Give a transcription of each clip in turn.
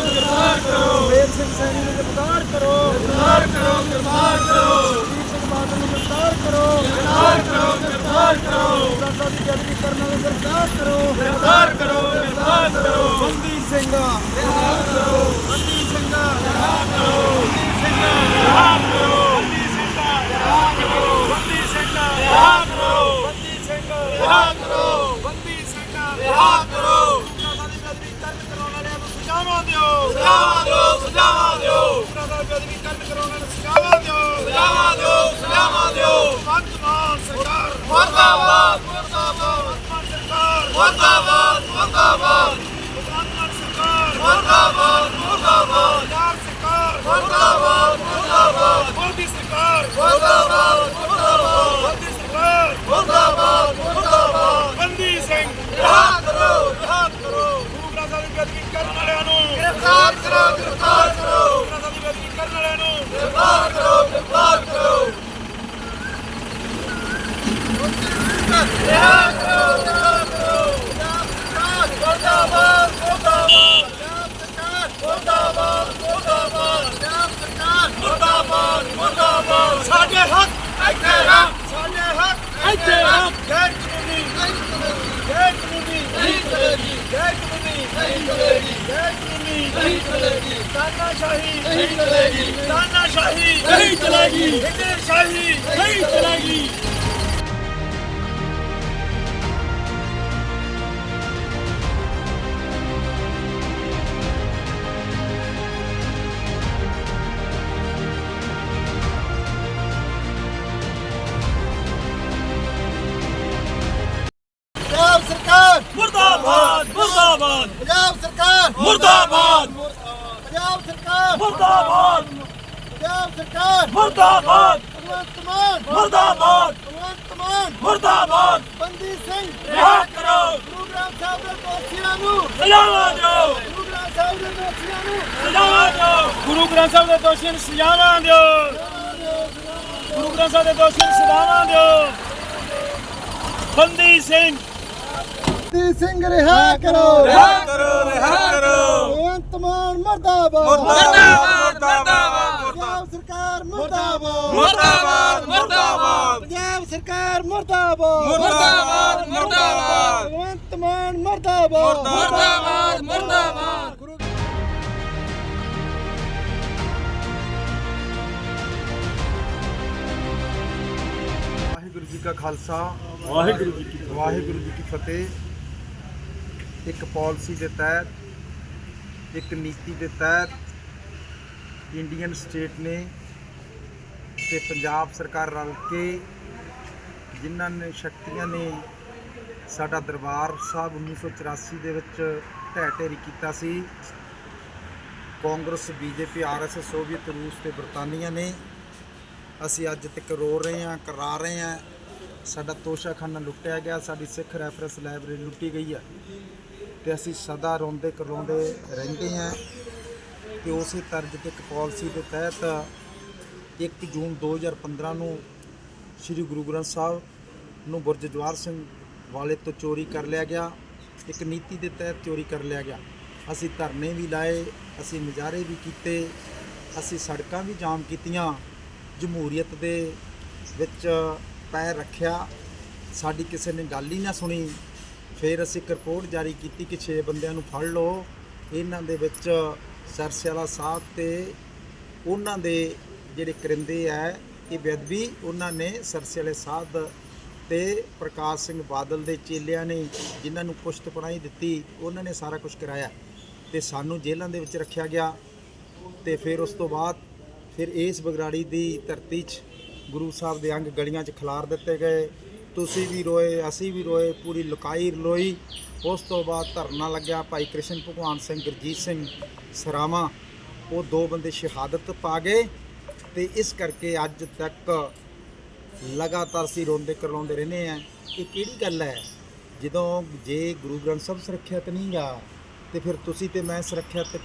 ਗ੍ਰਿਫਤਾਰ ਕਰੋ ਵੇਰ ਸਿੰਘ ਸੈਣੀ ਨੂੰ ਗ੍ਰਿਫਤਾਰ ਕਰੋ ਗ੍ਰਿਫਤਾਰ ਕਰੋ ਗ੍ਰਿਫਤਾਰ ਕਰੋ ਵੀਰ ਸਿੰਘ ਬਾਦਲ ਨੂੰ ਗ੍ਰਿਫਤਾਰ ਕਰੋ ਗ੍ਰਿਫਤਾਰ ਕਰੋ ਗ੍ਰਿਫਤਾਰ ਕਰੋ ਦਾਦਾ ਦੀ ਜਲਦੀ ਕਰਨ ਨੂੰ ਗ੍ਰਿਫਤਾਰ ਕਰੋ ਗ੍ਰਿਫਤਾਰ ਕਰੋ ਗ੍ਰਿਫਤਾਰ ਕਰੋ ਬੰਦੀ ਸਿੰਘ ਗ੍ਰਿਫਤਾਰ ਕਰੋ ਬੰਦੀ ਸਿੰਘ ਗ੍ਰਿਫਤਾਰ ਕਰੋ ਬੰਦੀ ਸਿੰਘ ਗ੍ਰਿਫਤਾਰ ਕਰੋ ਬੰਦੀ ਸਿੰਘ ਗ੍ਰਿਫਤਾਰ ਕਰੋ ਬੰਦੀ ਸਿੰਘ ਗ੍ਰਿਫਤਾਰ ਕਰੋ ਬੰਦੀ ਸਿੰਘ ਗ੍ਰਿਫਤਾਰ ਕਰੋ ਬੰਦੀ ਸਿੰਘ ਗ੍ਰਿਫਤਾਰ ਕਰੋ ਦਾਦਾ ਦੀ ਜਲਦੀ ਕਰਨ ਕਰਾਉਣ ਵਾਲਿਆਂ ਨੂੰ ਸਜ਼ਾਵਾਂ ਦਿਓ ਸਜ਼ਾਵਾਂ ਦਿਓ ਸਜ਼ਾਵਾਂ ਦਿਓ ਦਾਦਾ ਦੀ ਜਲਦੀ ਕਰਨ ਕਰਾਉਣ ਵਾਲਿਆਂ ਨੂੰ ਸਜ਼ਾਵਾਂ ਦਿਓ ਸਜ਼ਾਵਾਂ ਦਿਓ ਸਜ਼ਾਵਾਂ ਦਿਓ ਵਰਤਮਾਨ ਸਰਕਾਰ ਮੁਰਦਾਬਾਦ ਮੁਰਦਾਬਾਦ ਵਰਤਮਾਨ ਸਰਕਾਰ ਮੁਰਦਾਬਾਦ ਮੁਰਦਾਬਾਦ ਵਰਤਮਾਨ ਸਰਕਾਰ ਮੁਰਦਾਬਾਦ ਮੁਰਦਾਬਾਦ ਪੰਜਾਬ ਸਰਕਾਰ ਮੁਰਦਾਬਾਦ ਮੁਰਦਾਬਾਦ ਮੋਦੀ ਸਰਕਾਰ ਮੁਰਦਾਬਾਦ ਮੁਰਦਾਬਾਦ ਮੋਦੀ ਸਰਕਾਰ ਮੁਰਦਾਬਾਦ ਮੁਰਦਾਬਾਦ ਬੰਦੀ ਸਿੰਘ ਰਿਹਾ ਕਰੋ ਰਿਹਾ ਕਰੋ ਗੁਰੂ ਗ੍ਰੰਥ ਸਾਹਿਬ ਦੀ ਬੇਅਦਬੀ ਕਰਨ ਵਾਲਿਆਂ ਨੂੰ ਗ੍ਰਿਫਤਾਰ ਕਰੋ ਗ੍ਰਿਫਤਾਰ ਕਰੋ ਗੁਰੂ ਗ੍ਰੰਥ ਸਾਹਿਬ ਦੀ ਬੇਅਦਬੀ ਕਰਨ ਵਾਲਿਆਂ ਨੂੰ ਗ੍ਰਿਫਤਾਰ ਕਰੋ ਗ੍ਰਿਫਤਾਰ ਕਰੋ ਸਾਡੇ ਹੱਕ ਇੱਥੇ ਹੱਕ ਸਾਡੇ ਹੱਕ ਇੱਥੇ ਹੱਕ ਗੈਰ ਕਾਨੂੰਨੀ ਗੈਰ ਨਹੀਂ ਚਲੇਗੀ ਤਾਨਾਸ਼ਾਹੀ ਨਹੀਂ ਚਲੇਗੀ ਤਾਨਾਸ਼ਾਹੀ। ਨਹੀਂ ਚਲੇਗੀ ਹਿੰਦਰਸ਼ਾਹੀ ਨਹੀਂ ਚਲੇਗੀ ਮੁਰਦਾਬਾਦ। ਪੰਜਾਬ ਸਰਕਾਰ। ਮੁਰਦਾਬਾਦ। ਪੰਜਾਬ ਸਰਕਾਰ। ਮੁਰਦਾਬਾਦ। ਪੰਜਾਬ ਸਰਕਾਰ। ਮੁਰਦਾਬਾਦ। ਭਗਵੰਤ ਮਾਨ। ਮੁਰਦਾਬਾਦ। ਭਗਵੰਤ ਮਾਨ। ਮੁਰਦਾਬਾਦ। ਬੰਦੀ ਸਿੰਘ। ਰਿਹਾ ਕਰੋ। ਗੁਰੂ ਗ੍ਰੰਥ ਸਾਹਿਬ ਦੇ ਦੋਸ਼ੀਆਂ ਨੂੰ। ਸਜ਼ਾਵਾਂ ਦਿਓ। ਗੁਰੂ ਗ੍ਰੰਥ ਸਾਹਿਬ ਦੇ ਦੋਸ਼ੀਆਂ ਨੂੰ। ਸਜ਼ਾਵਾਂ ਦਿਓ। ਗੁਰੂ ਗ੍ਰੰਥ ਸਾਹਿਬ ਦੇ ਦੋਸ਼ੀਆਂ ਨੂੰ ਸਜ਼ਾਵਾਂ ਦਿਓ। ਗੁਰੂ ਗ੍ਰੰਥ ਸਾਹਿਬ ਦੇ ਦੋਸ਼ੀਆਂ ਨੂੰ ਸਜ਼ਾਵਾਂ ਦਿਓ। ਬੰਦੀ ਸਿੰਘ। ਬੰਦੀ ਸਿੰਘ ਰਿਹਾ ਕਰੋ ਰਿਹਾ ਕਰੋ ਰਿਹਾ ਕਰੋ ਭਗਵੰਤ ਮਾਨ ਮਰਦਾਬਾਦ ਮੁਰਦਾਬਾਦ ਮੁਰਦਾਬਾਦ ਪੰਜਾਬ ਸਰਕਾਰ ਮਰਦਾਬਾਦ ਮੁਰਦਾਬਾਦ ਮੁਰਦਾਬਾਦ ਪੰਜਾਬ ਸਰਕਾਰ ਮਰਦਾਬਾਦ ਮੁਰਦਾਬਾਦ ਮੁਰਦਾਬਾਦ ਭਗਵੰਤ ਮਾਨ ਮਰਦਾਬਾਦ ਮੁਰਦਾਬਾਦ ਮੁਰਦਾਬਾਦ ਗੁਰੂ ਵਾਹਿਗੁਰੂ ਜੀ ਕਾ ਖਾਲਸਾ ਵਾਹਿਗੁਰੂ ਜੀ ਕੀ ਵਾਹਿਗੁਰੂ ਜੀ ਕੀ ਫਤਿਹ ਇੱਕ ਪਾਲਿਸੀ ਦੇ ਤਹਿਤ, ਇੱਕ ਨੀਤੀ ਦੇ ਤਹਿਤ ਇੰਡੀਅਨ ਸਟੇਟ ਨੇ ਤੇ ਪੰਜਾਬ ਸਰਕਾਰ ਰਲ ਕੇ ਜਿਨ੍ਹਾਂ ਨੇ ਸ਼ਕਤੀਆਂ ਨੇ ਸਾਡਾ ਦਰਬਾਰ ਸਾਹਿਬ 1984 ਦੇ ਵਿੱਚ ਢਹਿ ਢੇਰੀ ਕੀਤਾ ਸੀ। ਕਾਂਗਰਸ, ਬੀਜੇਪੀ ਆਰਐਸਐਸ ਸੋਵੀਅਤ, ਰੂਸ ਤੇ ਬਰਤਾਨੀਆ ਨੇ ਅਸੀਂ ਅੱਜ ਤੱਕ ਰੋ ਰਹੇ ਹਾਂ, ਕਰਾ ਰਹੇ ਹਾਂ। ਸਾਡਾ ਤੋਸ਼ਾਖਾਨਾ ਲੁੱਟਿਆ ਗਿਆ, ਸਾਡੀ ਸਿੱਖ ਰੈਫਰੈਂਸ ਲਾਇਬ੍ਰੇਰੀ ਲੁੱਟੀ ਗਈ ਹੈ। ਤੇ ਅਸੀਂ ਸਦਾ ਰੋਂਦੇ ਕਰਲਾਉਂਦੇ ਰਹਿੰਦੇ ਹਾਂ ਤੇ ਉਸੇ ਤਰਜ਼ ਤੇ ਇੱਕ ਪਾਲਿਸੀ ਦੇ ਤਹਿਤ 1 ਜੂਨ 2015 ਨੂੰ ਸ੍ਰੀ ਗੁਰੂ ਗ੍ਰੰਥ ਸਾਹਿਬ ਨੂੰ ਬੁਰਜ ਜਵਾਰ ਸਿੰਘ ਵਾਲੇ ਤੋਂ ਚੋਰੀ ਕਰ ਲਿਆ ਗਿਆ, ਇੱਕ ਨੀਤੀ ਦੇ ਤਹਿਤ ਚੋਰੀ ਕਰ ਲਿਆ ਗਿਆ। ਅਸੀਂ ਧਰਨੇ ਵੀ ਲਾਏ, ਅਸੀਂ ਮੁਜ਼ਾਹਰੇ ਵੀ ਕੀਤੇ, ਅਸੀਂ ਸੜਕਾਂ ਵੀ ਜਾਮ ਕੀਤੀਆਂ, ਜਮਹੂਰੀਅਤ ਦੇ ਵਿੱਚ ਪੈਰ ਰੱਖਿਆ। ਸਾਡੀ ਕਿਸੇ ਨੇ ਗੱਲ ਹੀ ਨਾ ਸੁਣੀ। ਫਿਰ ਅਸੀਂ ਇੱਕ ਰਿਪੋਰਟ ਜਾਰੀ ਕੀਤੀ ਕਿ 6 ਬੰਦਿਆਂ ਨੂੰ ਫੜ ਲਓ। ਇਹਨਾਂ ਦੇ ਵਿੱਚ ਸਰਸੇ ਵਾਲਾ ਸਾਹਿਬ ਤੇ ਉਹਨਾਂ ਦੇ ਜਿਹੜੇ ਕਰਿੰਦੇ ਆ, ਇਹ ਬੇਅਦਬੀ ਉਹਨਾਂ ਨੇ ਸਰਸੇ ਵਾਲੇ ਸਾਹਿਬ ਤੇ ਪ੍ਰਕਾਸ਼ ਸਿੰਘ ਬਾਦਲ ਦੇ ਚੇਲਿਆਂ ਨੇ ਜਿਨ੍ਹਾਂ ਨੂੰ ਪੁਸ਼ਤ ਪਣਾਈ ਦਿੱਤੀ, ਉਹਨਾਂ ਨੇ ਸਾਰਾ ਕੁਝ ਕਰਾਇਆ ਤੇ ਸਾਨੂੰ ਜੇਲ੍ਹਾਂ ਦੇ ਵਿੱਚ ਰੱਖਿਆ ਗਿਆ ਤੇ ਫਿਰ ਉਸ ਤੋਂ ਬਾਅਦ ਫਿਰ ਇਸ ਬਗਰਾੜੀ ਦੀ ਧਰਤੀ 'ਚ ਗੁਰੂ ਸਾਹਿਬ ਦੇ ਅੰਗ ਗਲੀਆਂ 'ਚ ਖਿਲਾਰ ਦਿੱਤੇ ਗਏ। ਤੁਸੀਂ ਵੀ ਰੋਏ, ਅਸੀਂ ਵੀ ਰੋਏ, ਪੂਰੀ ਲੁਕਾਈ ਰਲੋਈ। ਉਸ ਤੋਂ ਬਾਅਦ ਧਰਨਾ ਲੱਗਿਆ ਭਾਈ ਕ੍ਰਿਸ਼ਨ ਭਗਵਾਨ ਸਿੰਘ, ਗੁਰਜੀਤ ਸਿੰਘ ਸਰਾਵਾਂ। ਉਹ ਦੋ ਬੰਦੇ ਸ਼ਹਾਦਤ ਪਾ ਗਏ ਤੇ ਇਸ ਕਰਕੇ ਅੱਜ ਤੱਕ ਲਗਾਤਾਰ ਅਸੀਂ ਰੋਂਦੇ ਕਰਲਾਉਂਦੇ ਰਹਿੰਦੇ ਆ ਇਹ ਕਿਹੜੀ ਗੱਲ ਹੈ? ਜਦੋਂ ਜੇ ਗੁਰੂ ਗ੍ਰੰਥ ਸਾਹਿਬ ਸੁਰੱਖਿਅਤ ਨਹੀਂ ਗਾ ਤੇ ਫਿਰ ਤੁਸੀਂ ਤੇ ਮੈਂ ਸੁਰੱਖਿਅਤ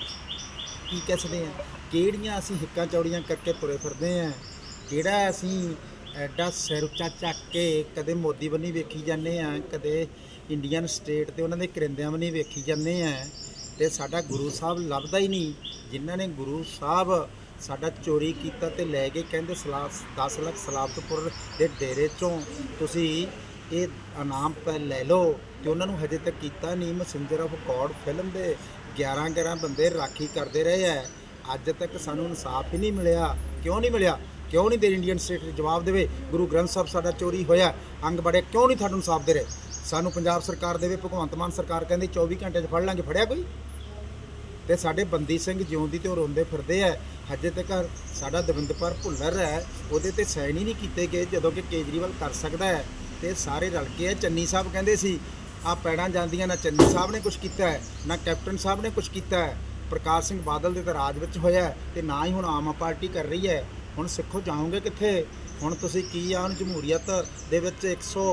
ਕੀ ਕਹਿ ਸਕਦੇ ਆ ਕਿਹੜੀਆਂ ਅਸੀਂ ਹਿੱਕਾਂ ਚੌੜੀਆਂ ਕਰਕੇ ਤੁਰੇ ਫਿਰਦੇ ਆ ਕਿਹੜਾ ਅਸੀਂ ਐਡਾ ਸਿਰ ਉੱਚਾ ਚੱਕ ਕੇ ਕਦੇ ਮੋਦੀ ਬੰਨੀ ਵੇਖੀ ਜਾਂਦੇ ਆ, ਕਦੇ ਇੰਡੀਅਨ ਸਟੇਟ ਤੇ ਉਹਨਾਂ ਦੇ ਕਰਿੰਦਿਆਂ ਬੰਨੀ ਵੇਖੀ ਜਾਂਦੇ ਆ। ਤੇ ਸਾਡਾ ਗੁਰੂ ਸਾਹਿਬ ਲੱਭਦਾ ਹੀ ਨਹੀਂ। ਜਿਨ੍ਹਾਂ ਨੇ ਗੁਰੂ ਸਾਹਿਬ ਸਾਡਾ ਚੋਰੀ ਕੀਤਾ ਤੇ ਲੈ ਕੇ ਕਹਿੰਦੇ ਸਲਾ 10 ਲੱਖ ਸਲਾਬਤਪੁਰ ਦੇ ਡੇਰੇ ਚੋਂ ਤੁਸੀਂ ਇਹ ਇਨਾਮ ਪੈ ਲੈ ਲਓ ਤੇ ਉਹਨਾਂ ਨੂੰ ਹਜੇ ਤੱਕ ਕੀਤਾ ਨਹੀਂ। ਮੈਸੇਂਜਰ ਆਫ ਗੋਡ ਫਿਲਮ ਦੇ 11 11 ਬੰਦੇ ਰਾਖੀ ਕਰਦੇ ਰਹੇ ਐ ਅੱਜ ਤੱਕ ਸਾਨੂੰ ਇਨਸਾਫ ਹੀ ਨਹੀਂ ਮਿਲਿਆ। ਕਿਉਂ ਨਹੀਂ ਮਿਲਿਆ? ਕਿਉਂ ਨਹੀਂ ਦੇ ਇੰਡੀਅਨ ਸਟੇਟ ਜਵਾਬ ਦੇਵੇ? ਗੁਰੂ ਗ੍ਰੰਥ ਸਾਹਿਬ ਸਾਡਾ ਚੋਰੀ ਹੋਇਆ। ਅੰਗ ਬੜੇ ਕਿਉਂ ਨਹੀਂ ਤੁਹਾਨੂੰ ਇਨਸਾਫ ਦੇ ਰਹੇ? ਸਾਨੂੰ ਪੰਜਾਬ ਸਰਕਾਰ ਦੇਵੇ, ਭਗਵੰਤ ਮਾਨ ਸਰਕਾਰ ਕਹਿੰਦੀ 24 ਘੰਟੇ 'ਚ ਫੜ ਲਾਂਗੇ। ਫੜਿਆ ਕੋਈ? ਤੇ ਸਾਡੇ ਬੰਦੀ ਸਿੰਘ ਜਿਉਂਦੀ ਤੇ ਉਹ ਰੋਂਦੇ ਫਿਰਦੇ ਐ ਹਜੇ ਤੱਕ ਸਾਡਾ ਦਵਿੰਦਪੁਰ ਭੁੱਲਰ ਹੈ। ਉਹਦੇ ਤੇ ਸਾਈਨ ਹੀ ਨਹੀਂ ਕੀਤੇ ਗਏ, ਜਦੋਂ ਕਿ ਕੇਜਰੀਵਾਲ ਕਰ ਸਕਦਾ ਹੈ। ਤੇ ਸਾਰੇ ਰਲ ਕੇ ਐ ਚੰਨੀ ਸਾਹਿਬ ਕਹਿੰਦੇ ਸੀ, ਆ ਪੈੜਾਂ ਜਾਂਦੀਆਂ, ਨਾ ਚੰਨੀ ਸਾਹਿਬ ਨੇ ਕੁਝ ਕੀਤਾ ਹੈ, ਨਾ ਕੈਪਟਨ ਸਾਹਿਬ ਨੇ ਕੁਝ ਕੀਤਾ ਹੈ। ਪ੍ਰਕਾਸ਼ ਸਿੰਘ ਬਾਦਲ ਦੇ ਤਾਂ ਰਾਜ ਵਿੱਚ ਹੋਇਆ ਹੈ ਤੇ ਨਾ ਹੀ ਹੁਣ ਆਮ ਪਾਰਟੀ ਕਰ ਰਹੀ ਹੈ। ਹੁਣ ਸਿੱਖੋ ਜਾਓਗੇ ਕਿੱਥੇ? ਹੁਣ ਤੁਸੀਂ ਕੀ ਆ? ਹੁਣ ਜਮਹੂਰੀਅਤ ਦੇ ਵਿੱਚ 100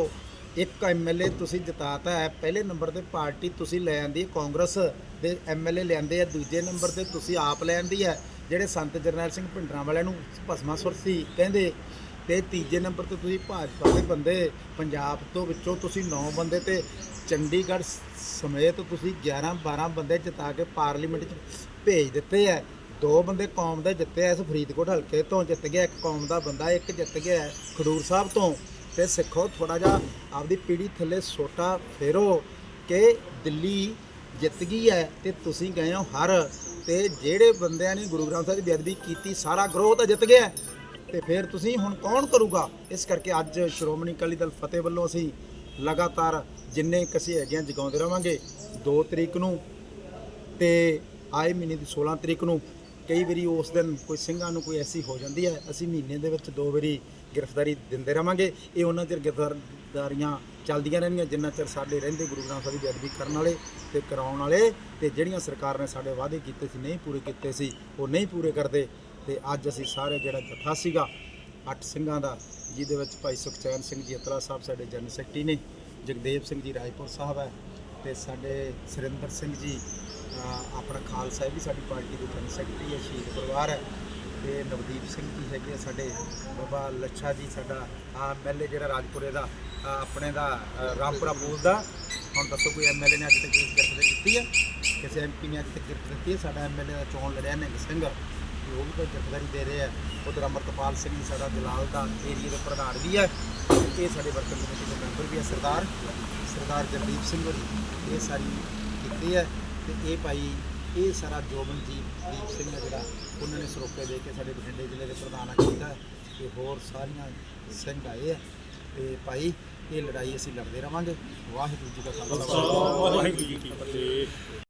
ਇੱਕ ਐਮਐਲਏ ਤੁਸੀਂ ਜਿਤਾਤਾ ਹੈ। ਪਹਿਲੇ ਨੰਬਰ ਤੇ ਪਾਰਟੀ ਤੁਸੀਂ ਲੈ ਆਂਦੀ ਹੈ, ਕਾਂਗਰਸ ਦੇ ਐਮਐਲਏ ਲਿਆਂਦੇ ਆ। ਦੂਜੇ ਨੰਬਰ ਤੇ ਤੁਸੀਂ ਆਪ ਲੈ ਆਂਦੀ ਹੈ, ਜਿਹੜੇ ਸੰਤ ਜਰਨੈਲ ਸਿੰਘ ਭਿੰਡਰਾਂ ਵਾਲਿਆਂ ਨੂੰ ਭਸਮਾ ਸੁਰਤੀ ਕਹਿੰਦੇ। ਤੇ ਤੀਜੇ ਨੰਬਰ ਤੇ ਤੁਸੀਂ ਭਾਜਪਾ ਦੇ ਬੰਦੇ, ਪੰਜਾਬ ਤੋਂ ਵਿੱਚੋਂ ਤੁਸੀਂ 9 ਬੰਦੇ ਤੇ ਚੰਡੀਗੜ੍ਹ ਸਮੇਤ ਤੁਸੀਂ 11 12 ਬੰਦੇ ਜਿਤਾ ਕੇ ਪਾਰਲੀਮੈਂਟ 'ਚ ਭੇਜ ਦਿੱਤੇ ਹੈ। ਦੋ ਬੰਦੇ ਕੌਮ ਦੇ ਜਿੱਤੇ ਇਸ ਫਰੀਦਕੋਟ ਹਲਕੇ ਤੋਂ ਜਿੱਤ ਗਿਆ, ਇੱਕ ਕੌਮ ਦਾ ਬੰਦਾ, ਇੱਕ ਜਿੱਤ ਗਿਆ ਖਡੂਰ ਸਾਹਿਬ ਤੋਂ। ਤੇ ਸਿੱਖੋ ਥੋੜਾ ਜਿਹਾ ਆਪਦੀ ਪੀੜੀ ਥੱਲੇ ਸੋਟਾ ਫੇਰੋ ਕਿ ਦਿੱਲੀ ਜਿੱਤ ਗਈ ਹੈ ਤੇ ਤੁਸੀਂ ਗਏ ਹੋ ਹਰ। ਤੇ ਜਿਹੜੇ ਬੰਦਿਆਂ ਨੇ ਗੁਰੂ ਗ੍ਰੰਥ ਸਾਹਿਬ ਦੀ ਬੇਅਦਬੀ ਕੀਤੀ, ਸਾਰਾ ਗਰੋਹ ਤਾਂ ਜਿੱਤ ਗਿਆ ਹੈ। ਤੇ ਫਿਰ ਤੁਸੀਂ ਹੁਣ ਕੌਣ ਕਰੂਗਾ? ਇਸ ਕਰਕੇ ਅੱਜ ਸ਼੍ਰੋਮਣੀ ਅਕਾਲੀ ਦਲ ਫਤਿਹ ਵੱਲੋਂ ਅਸੀਂ ਲਗਾਤਾਰ ਜਿੰਨੇ ਕਸੇ ਹੈਗੇ ਆ ਜਗਾਉਂਦੇ ਰਵਾਂਗੇ 2 ਤਰੀਕ ਨੂੰ ਤੇ ਆਏ ਮਹੀਨੇ ਦੀ 16 ਤਰੀਕ ਨੂੰ। ਕਈ ਵਾਰੀ ਉਸ ਦਿਨ ਕੋਈ ਸਿੰਘਾਂ ਨੂੰ ਕੋਈ ਐਸੀ ਹੋ ਜਾਂਦੀ ਹੈ, ਅਸੀਂ ਮਹੀਨੇ ਦੇ ਵਿੱਚ ਦੋ ਵਾਰੀ ਗ੍ਰਿਫਤਾਰੀ ਦਿੰਦੇ ਰਵਾਂਗੇ ਇਹ ਉਹਨਾਂ ਚਿਰ ਗ੍ਰਿਫਤਾਰੀਆਂ ਚੱਲਦੀਆਂ ਰਹਿਣਗੀਆਂ, ਜਿੰਨਾ ਚਿਰ ਸਾਡੇ ਰਹਿੰਦੇ ਗੁਰੂ ਗ੍ਰੰਥ ਸਾਹਿਬ ਦੀ ਬੇਅਦਬੀ ਕਰਨ ਵਾਲੇ ਤੇ ਕਰਾਉਣ ਵਾਲੇ ਤੇ ਜਿਹੜੀਆਂ ਸਰਕਾਰ ਨੇ ਸਾਡੇ ਵਾਅਦੇ ਕੀਤੇ ਸੀ, ਨਹੀਂ ਪੂਰੇ ਕੀਤੇ ਸੀ, ਉਹ ਨਹੀਂ ਪੂਰੇ ਕਰਦੇ। ਤੇ ਅੱਜ ਅਸੀਂ ਸਾਰੇ ਜਿਹੜਾ ਜਥਾ ਸੀਗਾ, ਅੱਠ ਸਿੰਘਾਂ ਦਾ, ਜਿਹਦੇ ਵਿੱਚ ਭਾਈ ਸੁਖਚੈਨ ਸਿੰਘ ਜੀ, ਅਤਲਾ ਸਾਹਿਬ ਸਾਡੇ ਜਨਰਲ ਸੈਕਟਰੀ ਨੇ, ਜਗਦੇਵ ਸਿੰਘ ਜੀ, ਰਾਏਪੁਰ ਸਾਹਿਬ ਹੈ ਤੇ ਸਾਡੇ ਸੁਰਿੰਦਰ ਸਿੰਘ ਜੀ ਆਪਣਾ ਖਾਲਸਾ ਇਹ ਵੀ ਸਾਡੀ ਪਾਰਟੀ ਦੇ ਜਨਰਲ ਸੈਕਟਰੀ ਹੈ, ਸ਼ਹੀਦ ਪਰਿਵਾਰ ਹੈ ਤੇ ਨਵਦੀਪ ਸਿੰਘ ਜੀ ਹੈਗੇ ਆ ਸਾਡੇ, ਬਾਬਾ ਲੱਛਾ ਜੀ ਸਾਡਾ, ਆ ਐਮਐਲਏ ਜਿਹੜਾ ਰਾਜਪੁਰੇ ਦਾ ਆਪਣੇ ਦਾ ਅਹ ਰਾਮਪੁਰਾ ਬੂਲ ਦਾ। ਹੁਣ ਦੱਸੋ ਕੋਈ ਐਮਐਲਏ ਨੇ ਅੱਜ ਤੱਕ ਇਸ ਗਿਰਫਤ ਦਿੱਤੀ ਹੈ? ਕਿਸੇ ਐਮਪੀ ਨੇ ਅੱਜ ਤੱਕ ਗਿਰਫਤ ਦਿੱਤੀ ਹੈ? ਸਾਡਾ ਐਮਐਲਏ ਦਾ ਚੋਣ ਲੜਿਆ ਨਿਹੰਗ ਸਿੰਘ। ਤੇ ਉਹ ਵੀ ਕੋਈ ਗਿਰਫਤਾਰੀ ਦੇ ਰਹੇ ਆ। ਉਧਰ ਅਮਰਤਪਾਲ ਸਿੰਘ ਜੀ ਸਾਡਾ ਜਲਾਲ ਦਾ ਏਰੀਆ ਦੇ ਪ੍ਰਧਾਨ ਵੀ ਹੈ। ਇਹ ਸਾਡੇ ਵਰਕਰ ਕਮੇਟੀ ਦੇ ਮੈਂਬਰ ਵੀ ਹੈ, ਸਰਦਾਰ। ਸਰਦਾਰ ਜਗਦੀਪ ਸਿੰਘ ਹੋਰੀ। ਇਹ ਸਾਰੀ ਕੀਤੀ ਹੈ ਤੇ ਇਹ ਭਾਈ, ਇਹ ਸਾਰਾ ਜੋਬਨਜੀਤ ਦੀਪ ਸਿੰਘ ਹੈ ਜਿਹੜਾ ਉਹਨਾਂ ਨੇ ਸਰੋਪੇ ਦੇ ਕੇ ਸਾਡੇ ਬਠਿੰਡੇ ਜ਼ਿਲ੍ਹੇ ਦੇ ਪ੍ਰਧਾਨ ਕੀਤਾ ਹੈ ਤੇ ਹੋਰ ਸਾਰੀਆਂ ਸਿੰਘ ਆਏ ਆ। ਤੇ ਭਾਈ, ਇਹ ਲੜਾਈ ਅਸੀਂ ਲੜਦੇ ਰਵਾਂਗੇ। ਵਾਹਿਗੁਰੂ ਜੀ ਕਾ ਖਾਲਸਾ, ਵਾਹਿਗੁਰੂ ਜੀ ਕੀ ਫਤਿਹ।